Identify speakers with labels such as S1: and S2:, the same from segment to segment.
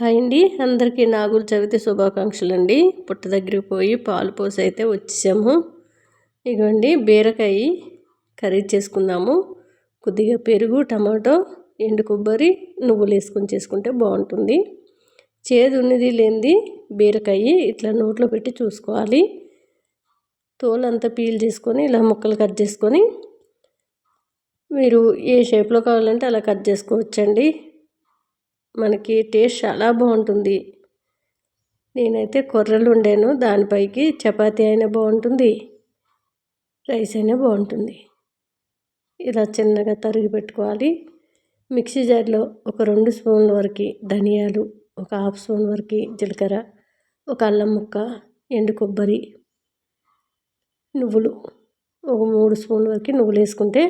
S1: Hi అండి. అందరికీ నాగుల చవితి శుభాకాంక్షలు అండి పుట్ట దగ్గరికి పోయి పాలు పోసి అయితే వచ్చాము ఇగోండి బీరకాయ కర్రీ చేసుకుందాము. కొద్దిగా పెరుగు టమాటో ఎండు కొబ్బరి నువ్వులు వేసుకొని చేసుకుంటే బాగుంటుంది. చేదు ఉన్నది లేనిది బీరకాయ ఇట్లా నోట్లో పెట్టి చూసుకోవాలి. తోలంతా పీల్ చేసుకొని ఇలా ముక్కలు కట్ చేసుకొని మీరు ఏ షేప్లో కావాలంటే అలా కట్ చేసుకోవచ్చండి. మనకి టేస్ట్ చాలా బాగుంటుంది. నేనైతే కొర్రలు ఉండేను దానిపైకి చపాతీ అయినా బాగుంటుంది రైస్ అయినా బాగుంటుంది. ఇలా చిన్నగా తరిగి పెట్టుకోవాలి. మిక్సీ జార్లో ఒక రెండు స్పూన్ల వరకు ధనియాలు ఒక హాఫ్ స్పూన్ వరకు జీలకర్ర ఒక అల్లం ముక్క ఎండు కొబ్బరి నువ్వులు ఒక మూడు స్పూన్ల వరకు నువ్వులు వేసుకుంటే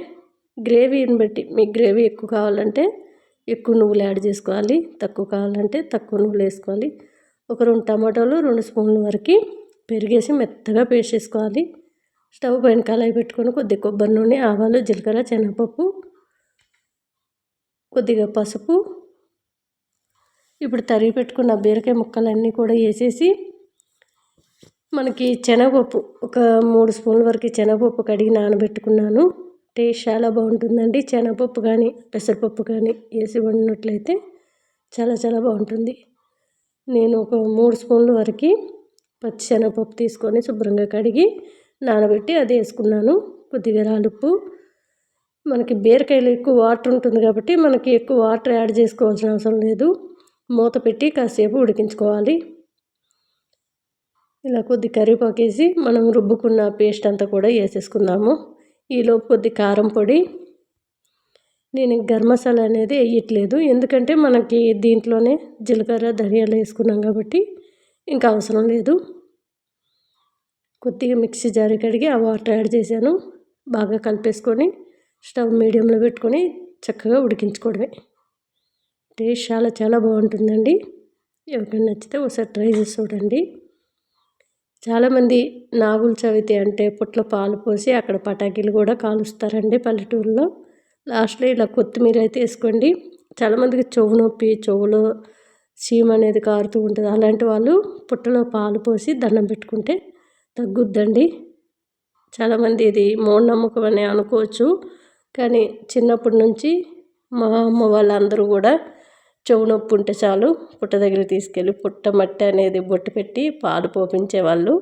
S1: గ్రేవీని బట్టి మీకు గ్రేవీ ఎక్కువ కావాలంటే ఎక్కువ నువ్వులు యాడ్ చేసుకోవాలి. తక్కువ కావాలంటే తక్కువ నువ్వులు వేసుకోవాలి. ఒక రెండు టమాటాలు రెండు స్పూన్ల వరకు పెరిగేసి మెత్తగా పేస్ట్ చేసుకోవాలి. స్టవ్ పైన కళాయి పెట్టుకొని కొద్దిగా కొబ్బరి నూనె ఆవాలు జీలకర్ర శనగపప్పు కొద్దిగా పసుపు. ఇప్పుడు తరిగి పెట్టుకున్న బీరకాయ ముక్కలన్నీ కూడా వేసేసి మనకి శనగపప్పు ఒక మూడు స్పూన్ల వరకు శనగపప్పు కడిగి నానబెట్టుకున్నాను. టేస్ట్ చాలా బాగుంటుందండి. శనగపప్పు కానీ పెసరపప్పు కానీ వేసి వండినట్లయితే చాలా చాలా బాగుంటుంది. నేను ఒక మూడు స్పూన్ల వరకు పచ్చి శనగపప్పు తీసుకొని శుభ్రంగా కడిగి నానబెట్టి అది వేసుకున్నాను. కొద్దిగా రాలుప్పు మనకి బీరకాయలు ఎక్కువ వాటర్ ఉంటుంది కాబట్టి మనకి ఎక్కువ వాటర్ యాడ్ చేసుకోవాల్సిన అవసరం లేదు. మూత పెట్టి కాసేపు ఉడికించుకోవాలి. ఇలా కొద్ది కరివేపాకు వేసి మనం రుబ్బుకున్న పేస్ట్ అంతా కూడా వేసేసుకుందాము. ఈలోపు కొద్ది కారం పొడి. నేను గరం మసాలా అనేది వేయట్లేదు. ఎందుకంటే మనకి దీంట్లోనే జీలకర్ర ధనియాలు వేసుకున్నాం కాబట్టి ఇంకా అవసరం లేదు. కొద్దిగా మిక్సీ జారి కడిగి ఆ వాటర్ యాడ్ చేశాను. బాగా కలిపేసుకొని స్టవ్ మీడియంలో పెట్టుకొని చక్కగా ఉడికించుకోవడమే. టేస్ట్ చాలా చాలా బాగుంటుందండి. ఎవరికైనా నచ్చితే ఒకసారి ట్రై చేసి చూడండి. చాలామంది నాగుల చవితి అంటే పుట్ల పాలు పోసి అక్కడ పటాకీలు కూడా కాలుస్తారండి పల్లెటూరులో. లాస్ట్లో ఇలా కొత్తిమీర అయితే వేసుకోండి. చాలామందికి చెవు నొప్పి చెవులో చీమ అనేది కారుతూ ఉంటుంది. అలాంటి వాళ్ళు పుట్టలో పాలు పోసి దండం పెట్టుకుంటే తగ్గుద్దండి. చాలామంది ఇది మూఢనమ్మకం అని అనుకోవచ్చు. కానీ చిన్నప్పటి నుంచి మా అమ్మ వాళ్ళందరూ కూడా చెవు నొప్పి ఉంటే చాలు పుట్ట దగ్గర తీసుకెళ్ళి పుట్ట మట్టి అనేది బొట్టు పెట్టి పాలు పోపించేవాళ్ళు.